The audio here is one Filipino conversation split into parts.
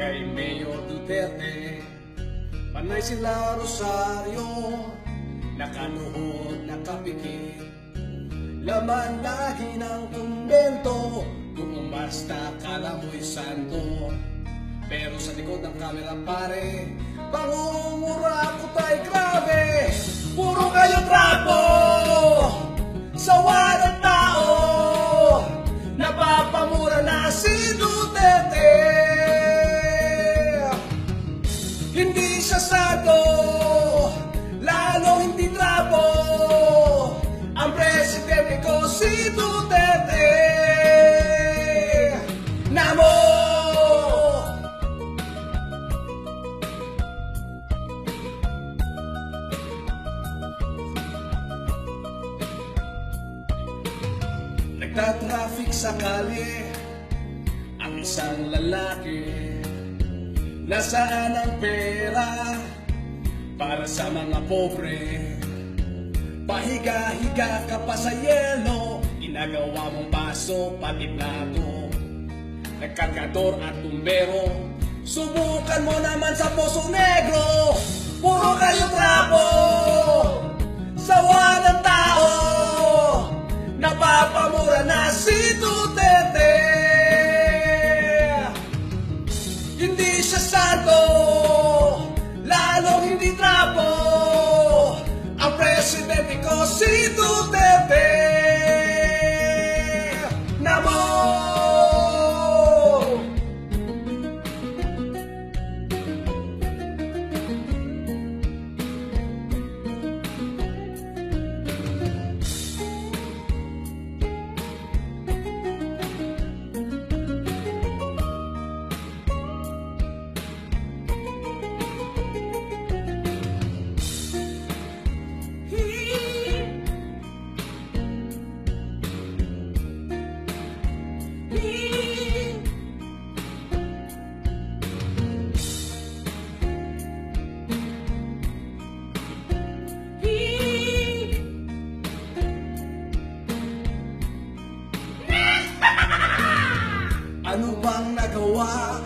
kay Mayor Duterte. Panay sila Rosario Nakanuhod, nakapikit. Laman lagi ng kumbento Kung basta kala mo'y santo. Pero sa likod ng kamera pare Pangungura ko tayo grabe. Puro kayo trapo Nagtatraffic sa kalye Ang isang lalaki. Nasaan ang pera Para sa mga pobre? Pahiga-higa ka pa sa yelo Ginagawa mong baso pati plato. Nagkargador at tumbero. Subukan mo naman sa Poso Negro. Puro kayo trapo nagawa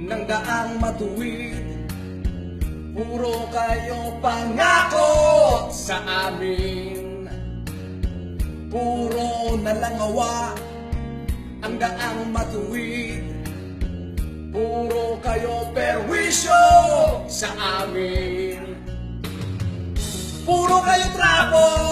ng daang matuwid? Puro kayo pangako sa amin. Puro nalangawa ang daang matuwid. Puro kayo perwisyo sa amin. Puro kayo trapo